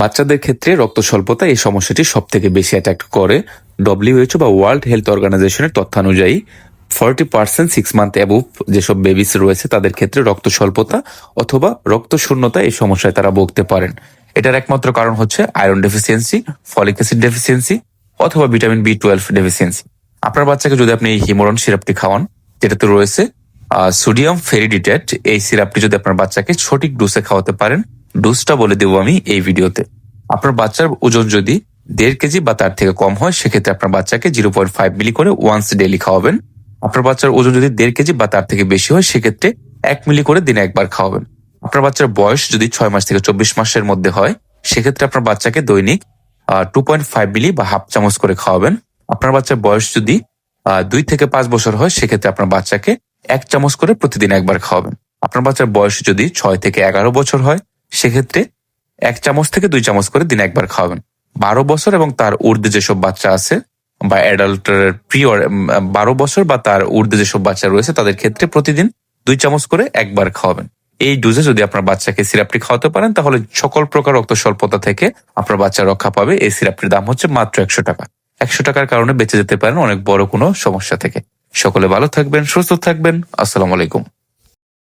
বাচ্চাদের ক্ষেত্রে রক্ত স্বল্পতা এই সমস্যাটি সব থেকে বেশি অ্যাট্যাক্ট করে। ডব্লিউএইচও বা ওয়ার্ল্ড হেলথ অর্গানাইজেশনের তথ্যানুযায়ী forty percent six month above যেসব বেবিস রয়েছে, তাদের ক্ষেত্রে রক্ত স্বল্পতা অথবা রক্ত শূন্যতা এই সমস্যায় তারা ভুগতে পারেন। এটার একমাত্র কারণ হচ্ছে iron deficiency folic acid deficiency অথবা ভিটামিন বি টুয়েলভ ডেফিসিয়েন্সি আপনার বাচ্চাকে যদি আপনি এই হিমোরন সিরাপটি খাওয়ান, যেটাতে রয়েছে সোডিয়াম ফেরিডিটেট এই সিরাপটি যদি আপনার বাচ্চাকে সঠিক ডোসে খাওয়াতে পারেন ডোজটা বলে দেবো আমি এই ভিডিওতে। আপনার বাচ্চার ওজন যদি দেড় কেজি বা তার থেকে কম হয়, সেক্ষেত্রে আপনার বাচ্চাকে জিরো পয়েন্ট ফাইভ মিলি করে ওয়ান্স ডেলি খাওয়াবেন। আপনার বাচ্চার ওজন যদি দেড় কেজি বা তার থেকে বেশি হয়, সেক্ষেত্রে এক মিলি করে দিনে একবার খাওয়াবেন। আপনার বাচ্চার বয়স যদি ছয় মাস থেকে চব্বিশ মাসের মধ্যে হয়, সেক্ষেত্রে আপনার বাচ্চাকে দৈনিক টু পয়েন্ট ফাইভ মিলি বা হাফ চামচ করে খাওয়াবেন। আপনার বাচ্চার বয়স যদি দুই থেকে পাঁচ বছর হয়, সেক্ষেত্রে আপনার বাচ্চাকে এক চামচ করে প্রতিদিন একবার খাওয়াবেন। আপনার বাচ্চার বয়স যদি ছয় থেকে এগারো বছর হয় সেক্ষেত্রে এক চামচ থেকে দুই চামচ করে দিনে একবার খাওয়াবেন। বারো বছর এবং তার ঊর্ধ্বে যেসব বাচ্চা আছে বা অ্যাডাল্টের প্রিয় বারো বছর বা তার ঊর্ধ্বে যেসব বাচ্চা রয়েছে, তাদের ক্ষেত্রে প্রতিদিন দুই চামচ করে একবার খাওয়াবেন। এই ডোজে যদি আপনার বাচ্চাকে সিরাপটি খাওয়াতে পারেন, তাহলে সকল প্রকার রক্ত স্বল্পতা থেকে আপনার বাচ্চা রক্ষা পাবে। এই সিরাপটির দাম হচ্ছে মাত্র একশো টাকা। একশো টাকার কারণে বেঁচে যেতে পারেন অনেক বড় কোনো সমস্যা থেকে। সকলে ভালো থাকবেন, সুস্থ থাকবেন। আসসালামু আলাইকুম।